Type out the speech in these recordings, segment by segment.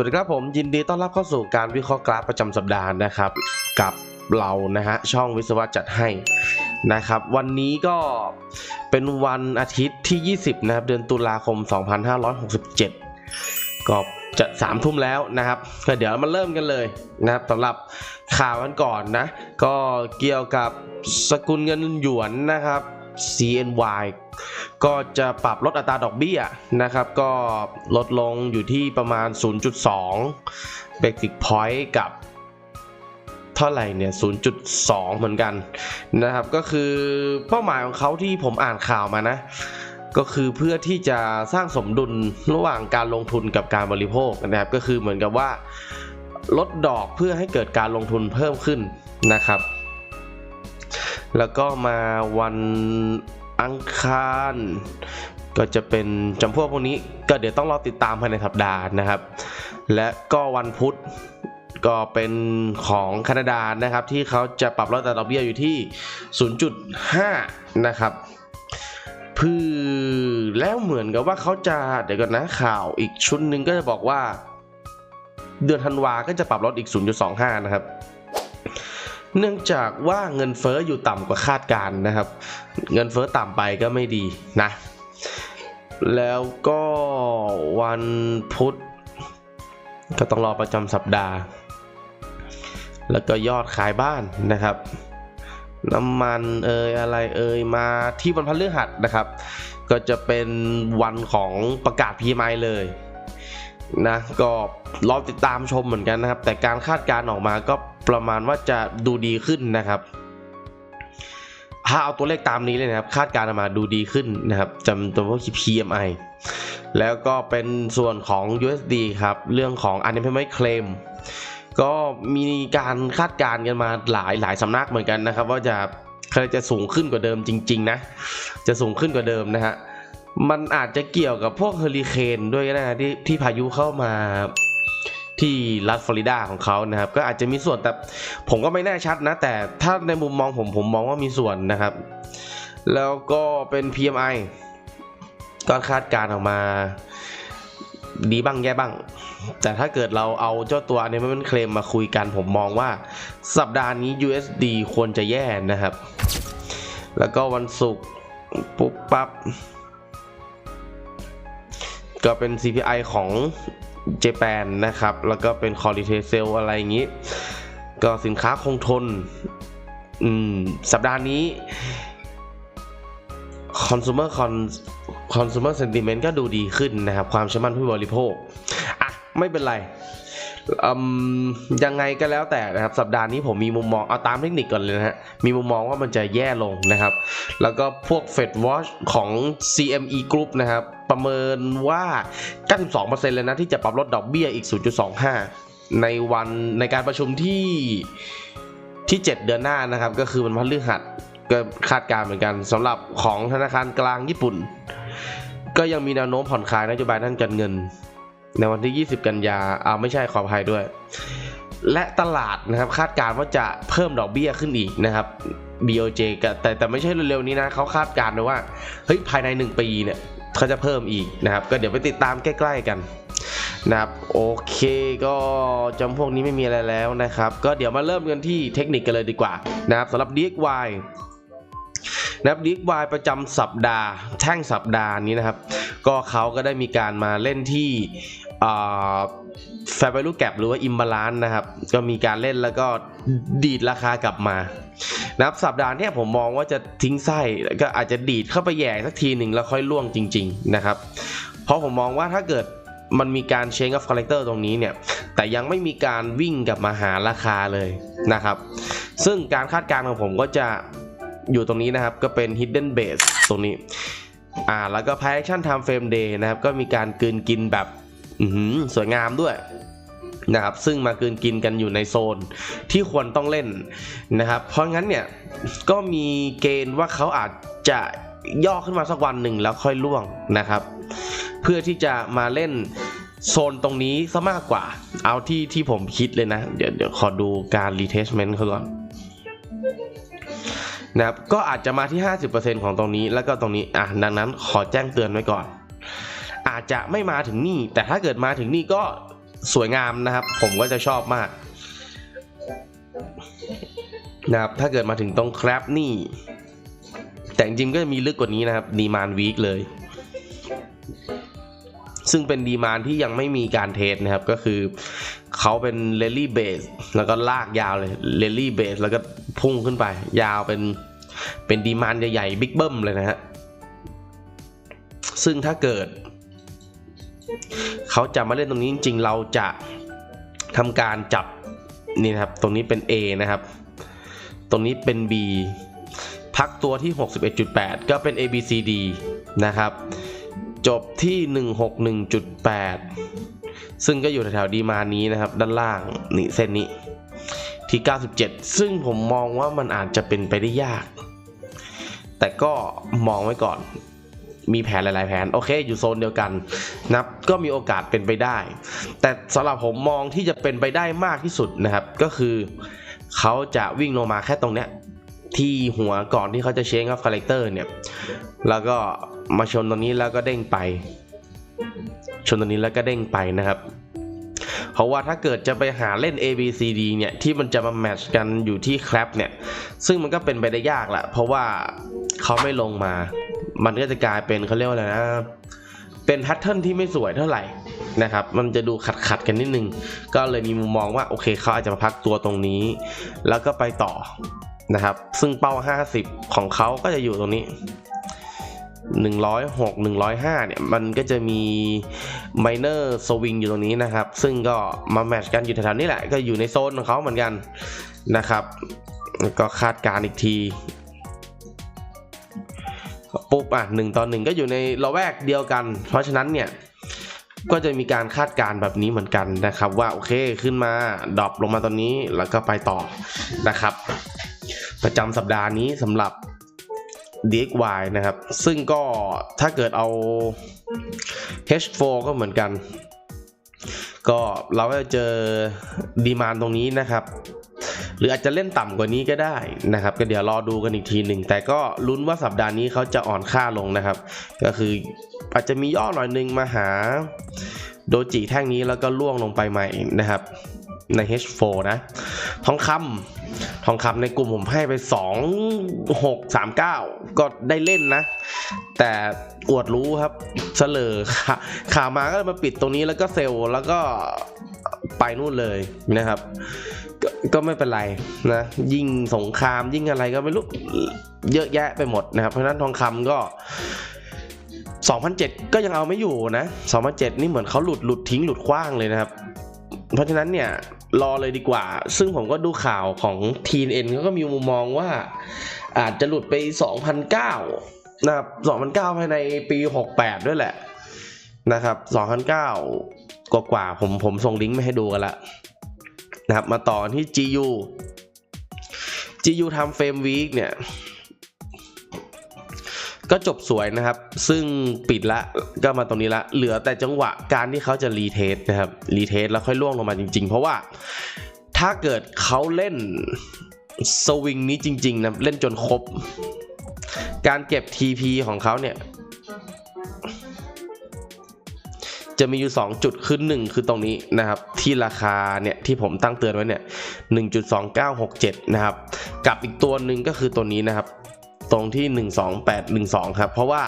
วัสดีครับผมยินดีต้อนรับเข้าสู่การวิเคราะห์กราฟประจำสัปดาห์นะครับ กับเรานะฮะช่องวิศวะจัดให้นะครับ วันนี้ก็เป็นวันอาทิตย์ที่ 20 นะครับ เดือนตุลาคม 2567 ก็จะสามทุ่มแล้วนะครับก็เดี๋ยวมาเริ่มกันเลยนะครับสำหรับข่าวกันก่อนนะ ก็เกี่ยวกับสกุลเงินหยวนนะครับ CNY ก็จะปรับลดอัตราดอกเบี้ยนะครับ ก็ลดลงอยู่ที่ประมาณ 0.2 Basic Point กับเท่าไหร่เนี่ย 0.2 เหมือนกันนะครับ ก็คือเป้าหมายของเขาที่ผมอ่านข่าวมานะ ก็คือเพื่อที่จะสร้างสมดุลระหว่างการลงทุนกับการบริโภคนะครับ ก็คือเหมือนกับว่าลดดอกเพื่อให้เกิดการลงทุนเพิ่มขึ้นนะครับ แล้วก็มาวัน อังคาร ก็จะเป็นจำพวกพวกนี้ก็เดี๋ยวต้องรอติดตามภายในสัปดาห์นะครับ และก็วันพุธก็เป็นของแคนาดานะครับ ที่เขาจะปรับลดอัตราดอกเบี้ยอยู่ที่ 0.5 นะครับเพื่อแล้วเหมือนกับว่าเขาจะเดี๋ยวก่อนนะข่าวอีกชุดหนึ่งก็จะบอกว่า เดือนธันวาก็จะปรับลดอีก 0.25 นะครับ เนื่องจากว่าเงินเฟ้ออยู่ต่ำกว่าคาดการนะครับ เงินเฟ้อต่ำไปก็ไม่ดีนะ แล้วก็วันพุธก็ต้องรอประจำสัปดาห์ แล้วก็ยอดขายบ้านนะครับ น้ำมันเอ่ยอะไรเอ่ยมาที่วันพฤหัสนะครับ ก็จะเป็นวันของประกาศ PMI เลยนะ ก็รอติดตามชมเหมือนกันนะครับ แต่การคาดการณ์ออกมาก็ ประมาณว่าจะดูดีขึ้นนะครับถ้าเอาตัวเลขตามนี้เลยนะครับ คาดการณ์ออกมาดูดีขึ้นนะครับจำตัวว่า PMI แล้วก็เป็นส่วนของ USD ครับ เรื่องของ unemployment claim ก็มีการคาดการณ์กันมาหลายหลายสำนักเหมือนกันนะครับ ว่าจะเคยจะสูงขึ้นกว่าเดิมจริง ๆ นะ จะสูงขึ้นกว่าเดิมนะฮะมันอาจจะเกี่ยวกับพวกเฮอริเคนด้วยก็ได้นะที่ที่พายุเข้ามา ที่รัฐฟลอริดาของเขานะครับก็อาจจะมีส่วนแต่ผมก็ไม่แน่ชัดนะ แต่ถ้าในมุมมองผมผมมองว่ามีส่วนนะครับ แล้วก็เป็น PMI ก็คาดการออกมาดีบ้างแย่บ้าง แต่ถ้าเกิดเราเอาเจ้าตัวนี้มันเคลมมาคุยกัน ผมมองว่าสัปดาห์นี้ USD ควรจะแย่นะครับ แล้วก็วันศุกร์ปุ๊บปั๊บก็เป็น CPI ของ เจแปนนะครับ แล้วก็เป็นคอริเทเซลอะไรอย่างนี้ ก็สินค้าคงทนอืมสัปดาห์นี้ Consumer Con Consumer Sentiment ก็ดูดีขึ้นนะครับ ความเชื่อมั่นผู้บริโภค อะ ไม่เป็นไร ยังไงก็แล้วแต่นะครับสัปดาห์นี้ผมมีมุมมองเอาตามเทคนิคก่อนเลยนะฮะมีมุมมองว่ามันจะแย่ลงนะครับ แล้วก็พวก Fed Watch ของ CME Group นะครับ ประเมินว่า 92%เลยนะที่จะปรับลดดอกเบี้ยอีก 0.25 ในวันในการประชุมที่ที่ 7 เดือนหน้านะครับ ก็คือวันพฤหัสก็คาดการณ์เหมือนกันสำหรับของธนาคารกลางญี่ปุ่น ก็ยังมีแนวโน้มผ่อนคลายนโยบายด้านการเงิน ในวันที่ 20 กันยาเอาไม่ใช่ขออภัยด้วย และตลาดนะครับคาดการณ์ว่าจะเพิ่มดอกเบี้ยขึ้นอีกนะครับ BOJ แต่แต่ไม่ใช่เร็วๆนี้นะเขาคาดการณ์ไว้ว่าเฮ้ยภายใน 1 ปีเนี่ยเขาจะเพิ่มอีกนะครับ ก็เดี๋ยวไปติดตามใกล้ ๆกันนะครับโอเคก็จำพวกนี้ไม่มีอะไรแล้วนะครับ ก็เดี๋ยวมาเริ่มกันที่เทคนิคกันเลยดีกว่านะครับสำหรับ DXY นะครับดิกวายประจำสัปดาห์แท่งสัปดาห์นี้นะครับ ก็เขาก็ได้มีการมาเล่นที่แฟร์ value gap หรือว่า imbalance นะครับ ก็มีการเล่นแล้วก็ดีดราคากลับมานะครับสัปดาห์นี้ผมมองว่าจะทิ้งไส้ก็อาจจะดีดเข้าไปแย่สักทีหนึ่งแล้วค่อยล่วงจริง ๆ นะครับ เพราะผมมองว่าถ้าเกิดมันมีการ change of character ตรงนี้เนี่ย แต่ยังไม่มีการวิ่งกลับมาหาราคาเลยนะครับ ซึ่งการคาดการณ์ของผมก็จะอยู่ตรงนี้นะครับ ก็เป็น hidden base ตรงนี้ อ่าแล้วก็ p action time frame day นะครับก็มีการกืนกินแบบอือหือสวยงามด้วยนะครับซึ่งมากืนกินกันอยู่ในโซนที่ควรต้องเล่นนะครับ เพราะงั้นเนี่ยก็มีเกณฑ์ว่าเขาอาจจะย่อขึ้นมาสักวันหนึ่งแล้วค่อยล่วงนะครับ เพื่อที่จะมาเล่นโซนตรงนี้ซะมากกว่า เอาที่ที่ผมคิดเลยนะ เดี๋ยวเดี๋ยวขอดูการ retestment เขาก่อน นะครับก็อาจจะมาที่ 50%ของตรงนี้แล้วก็ตรงนี้อะดังนั้นขอแจ้งเตือนไว้ก่อน อาจจะไม่มาถึงนี่ แต่ถ้าเกิดมาถึงนี่ก็สวยงามนะครับ ผมก็จะชอบมากนะครับถ้าเกิดมาถึงตรงครับนี่ แต่จริงก็จะมีลึกกว่านี้นะครับดีมานวีคเลย ซึ่งเป็นดีมานที่ยังไม่มีการเทสนะครับ ก็คือเขาเป็นเลลี่เบสแล้วก็ลากยาวเลยเลลี่เบสแล้วก็พุ่งขึ้นไป ยาวเป็นเป็นดีมานใหญ่ๆบิ๊กเบิ้มเลยนะฮะซึ่งถ้าเกิด เขาจะมาเล่นตรงนี้จริงๆ เราจะทำการจับนี่นะครับ ตรงนี้เป็น A นะครับ ตรงนี้เป็น B พักตัวที่ 61.8 ก็เป็น A B C D นะครับ จบที่ 161.8 ซึ่งก็อยู่แถวๆดีมานี้นะครับ ด้านล่างนี่เส้นนี้ ที่ 97 ซึ่งผมมองว่ามันอาจจะเป็นไปได้ยาก แต่ก็มองไว้ก่อน มีแผนหลาย ๆ แผน โอเค อยู่โซนเดียวกันนะครับก็มีโอกาสเป็นไปได้ แต่สำหรับผมมองที่จะเป็นไปได้มากที่สุดนะครับ ก็คือ เขาจะวิ่งลงมาแค่ตรงเนี้ย ที่หัวก่อนที่เขาจะเชงกับคาแรคเตอร์เนี่ย แล้วก็มาชนตรงนี้แล้วก็เด้งไป ชนตรงนี้แล้วก็เด้งไปนะครับเพราะว่าถ้าเกิดจะไปหาเล่น A B C D เนี่ย ที่มันจะมาแมทช์กันอยู่ที่แคลปเนี่ย ซึ่งมันก็เป็นไปได้ยากแหละเพราะว่าเขาไม่ลงมา มันก็จะกลายเป็นเขาเรียกว่าอะไรนะเป็นแพทเทิร์นที่ไม่สวยเท่าไหร่นะครับ มันจะดูขัดขัดกันนิดนึง ก็เลยมีมุมมองว่าโอเคเขาอาจจะมาพักตัวตรงนี้ แล้วก็ไปต่อ นะครับ ซึ่งเป้า 50 ของเขาก็จะอยู่ตรงนี้ 106 105 เนี่ย มันก็จะมี minor swing อยู่ตรงนี้นะครับ ซึ่งก็มาแมทช์กันอยู่แถวๆนี้แหละ ก็อยู่ในโซนของเขาเหมือนกันนะครับ ก็คาดการณ์อีกทีปุ๊บอะหนึ่งต่อหนึ่งก็อยู่ในละแวกเดียวกัน เพราะฉะนั้นเนี่ยก็จะมีการคาดการณ์แบบนี้เหมือนกันนะครับ ว่าโอเคขึ้นมาดรอปลงมาตอนนี้แล้วก็ไปต่อนะครับ ประจำสัปดาห์นี้สำหรับ DXY นะครับ ซึ่งก็ถ้าเกิดเอา H4 ก็เหมือนกัน ก็เราก็จะเจอดีมานตรงนี้นะครับ หรืออาจจะเล่นต่ำกว่านี้ก็ได้นะครับ ก็เดี๋ยวรอดูกันอีกทีหนึ่ง แต่ก็ลุ้นว่าสัปดาห์นี้เขาจะอ่อนค่าลงนะครับ ก็คืออาจจะมีย่อหน่อยนึงมาหาโดจิแท่งนี้แล้วก็ล่วงลงไปใหม่นะครับใน H4 นะ ทองคำ ทองคำในกลุ่มผมให้ไป 2 6 3 9 ก็ได้เล่นนะ แต่อวดรู้ครับเสลอข่าขามาก็เลยมาปิดตรงนี้แล้วก็เซลล์แล้วก็ไปนู่นเลยนะครับกก็ไม่เป็นไรนะ ยิ่งสงครามยิ่งอะไรก็ไม่รู้ เยอะแยะไปหมดนะครับ เพราะฉะนั้นทองคำก็2007 ก็ยังเอาไม่อยู่นะ2007 นี่เหมือนเขาหลุดหลุดทิ้งหลุดคว้างเลยนะครับ เพราะฉะนั้นเนี่ย รอเลยดีกว่า ซึ่งผมก็ดูข่าวของ TNN เขาก็มีมุมมองว่า อาจจะหลุดไป 2009 นะครับ 2009 ภายในปี 68 ด้วยแหละ นะครับ 2009 กว่ากว่าๆผมผมส่งลิงก์มาให้ดูกันละนะครับ มาต่อที่ GU GU ทำเฟรมวีคเนี่ย ก็จบสวยนะครับ ซึ่งปิดละก็มาตรงนี้ละ เหลือแต่จังหวะการที่เขาจะรีเทสนะครับรีเทสแล้วค่อยล่วงลงมาจริง ๆ เพราะว่าถ้าเกิดเขาเล่นสวิงนี้จริงๆนะเล่นจนครบ การเก็บ TP ของเขาเนี่ย จะมีอยู่ 2 จุดคือ1คือตรงนี้นะครับ ที่ราคาเนี่ย ที่ผมตั้งเตือนไว้เนี่ย 1.2967 นะครับ กับอีกตัวหนึ่งก็คือตัวนี้นะครับ ตรงที่ 12812 ครับ เพราะว่า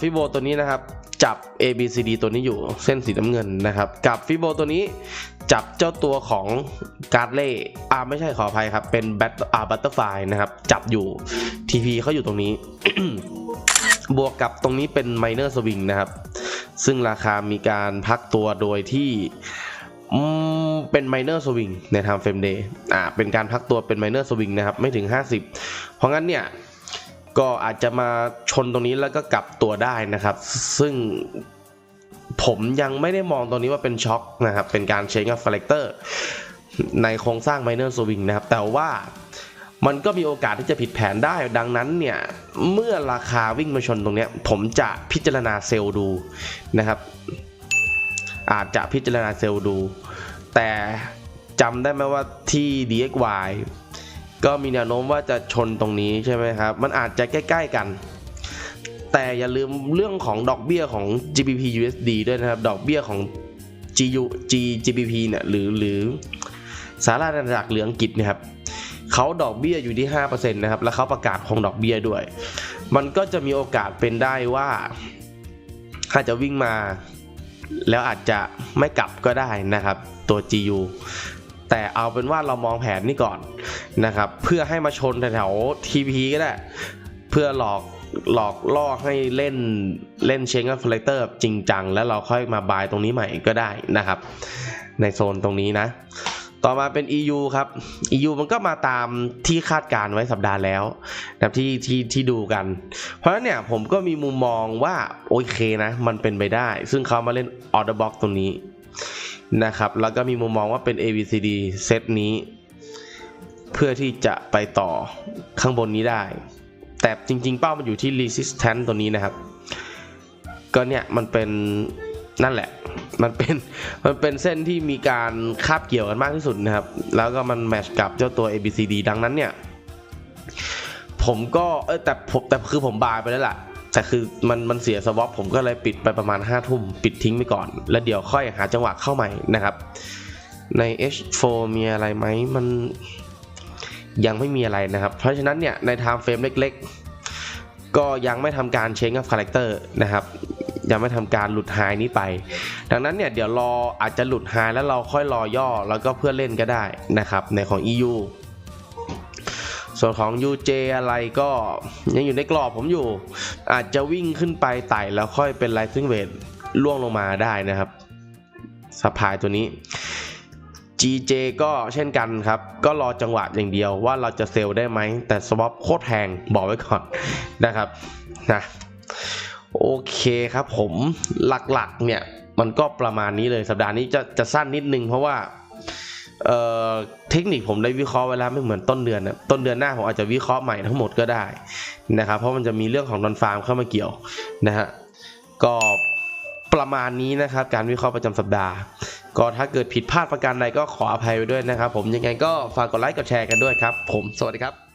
ฟิโบตัวนี้นะครับ จับ A B C D ตัวนี้อยู่เส้นสีน้ำเงินนะครับ กับฟิโบตัวนี้จับเจ้าตัวของการ์ดเล่อ่าไม่ใช่ขออภัยครับ เป็นแบตอ่าบัตเตอร์ไฟนะครับ จับอยู่ TP เขาอยู่ตรงนี้ บวกกับตรงนี้เป็นไมเนอร์สวิงนะครับ ซึ่งราคามีการพักตัวโดยที่ เป็นไมเนอร์สวิงในทางเฟรมเดย์อ่าเป็นการพักตัวเป็นไมเนอร์สวิงนะครับไม่ถึง 50 เพราะงั้นเนี่ยก็อาจจะมาชนตรงนี้แล้วก็กลับตัวได้นะครับ ซึ่งผมยังไม่ได้มองตรงนี้ว่าเป็นช็อคนะครับ เป็นการเชงกับฟล e เตอร์ในโครงสร้างไมเนอร์สวิงนะครับ แต่ว่ามันก็มีโอกาสที่จะผิดแผนได้ ดังนั้นเนี่ย เมื่อราคาวิ่งมาชนตรงนี้ ผมจะพิจารณาเซลล์ดูนะครับ อาจจะพิจารณาเซลล์ดู แต่จำได้ไหมว่าที่ DXY ก็มีแนวโน้มว่าจะชนตรงนี้ใช่ไหมครับ มันอาจจะใกล้ ๆกัน แต่อย่าลืมเรื่องของดอกเบี้ยของ GBP USD ด้วยนะครับ ดอกเบี้ยของ GU G GBP เนี่ยหรือหรือสาราอาณาจักรหรืองกฤษเนะครับเขาดอกเบี้ยอยู่ที่5%นะครับ แล้วเขาประกาศคงดอกเบี้ยด้วย มันก็จะมีโอกาสเป็นได้ว่าอาจจะวิ่งมา แล้วอาจจะไม่กลับก็ได้นะครับตัว GU แต่เอาเป็นว่าเรามองแผนนี้ก่อนนะครับ เพื่อให้มาชนแถวๆ TP ก็ได้ เพื่อหลอกหลอกล่อให้เล่นเล่นเชงกับฟลเตอร์จริงจัง แล้วเราค่อยมาบายตรงนี้ใหม่ก็ได้นะครับ ในโซนตรงนี้นะ ต่อมาเป็น EU ครับ EU มันก็มาตามที่คาดการไว้สัปดาห์แล้วนะครับที่ที่ที่ดูกัน เพราะฉะนั้นเนี่ยผมก็มีมุมมองว่า โอเคนะ มันเป็นไปได้ ซึ่งเขามาเล่น order box ตรงนี้นะครับ แล้วก็มีมุมมองว่าเป็น ABCD เซตนี้ เพื่อที่จะไปต่อข้างบนนี้ได้ แต่จริงๆ เป้ามันอยู่ที่ resistance ตัวนี้นะครับ ก็เนี่ยมันเป็น นั่นแหละ มันเป็น มันเป็นเส้นที่มีการคาบเกี่ยวกันมากที่สุดนะครับ แล้วก็มันแมชกับเจ้าตัว ABCD ดังนั้นเนี่ย ผมก็เออแต่ผมแต่คือผมบายไปแล้วล่ะ แต่คือมันมันเสียสวอปผมก็เลยปิดไปประมาณ5้าทุ่มปิดทิ้งไปก่อน แล้วเดี๋ยวค่อยหาจังหวะเข้าใหม่นะครับ ใน H4 มีอะไรไหมมันยังไม่มีอะไรนะครับ เพราะฉะนั้นเนี่ยใน time frame เล็ก ๆ ก็ยังไม่ทำการเชงกับคาแรคเตอร์นะครับ ยังไม่ทำการหลุดไฮนี้ไป ดังนั้นเนี่ยเดี๋ยวรออาจจะหลุดไฮแล้วเราค่อยรอย่อแล้วก็เพื่อเล่นก็ได้นะครับในของ EU ส่วนของ UJ อะไรก็ยังอยู่ในกรอบผมอยู่ อาจจะวิ่งขึ้นไปไต่แล้วค่อยเป็น Rising Weight ล่วงลงมาได้นะครับสปายตัวนี้ GJ ก็เช่นกันครับ ก็รอจังหวะอย่างเดียวว่าเราจะเซลล์ได้ไหม แต่สวอปโคตรแพงบอกไว้ก่อนนะครับนะ โอเคครับผมหลักๆเนี่ยมันก็ประมาณนี้เลยสัปดาห์นี้จะจะสั้นนิดนึงเพราะว่าเเทคนิคผมได้วิเคราะห์ไว้แล้วไม่เหมือนต้นเดือนนะต้นเดือนหน้าผมอาจจะวิเคราะห์ใหม่ทั้งหมดก็ได้นะครับเพราะมันจะมีเรื่องของนอนฟาร์มเข้ามาเกี่ยวนะฮะก็ประมาณนี้นะครับ การวิเคราะห์ประจำสัปดาห์ ก็ถ้าเกิดผิดพลาดประการใดก็ขออภัยไว้ด้วยนะครับ ผมยังไงก็ฝากกดไลค์กดแชร์กันด้วยครับ ผมสวัสดีครับ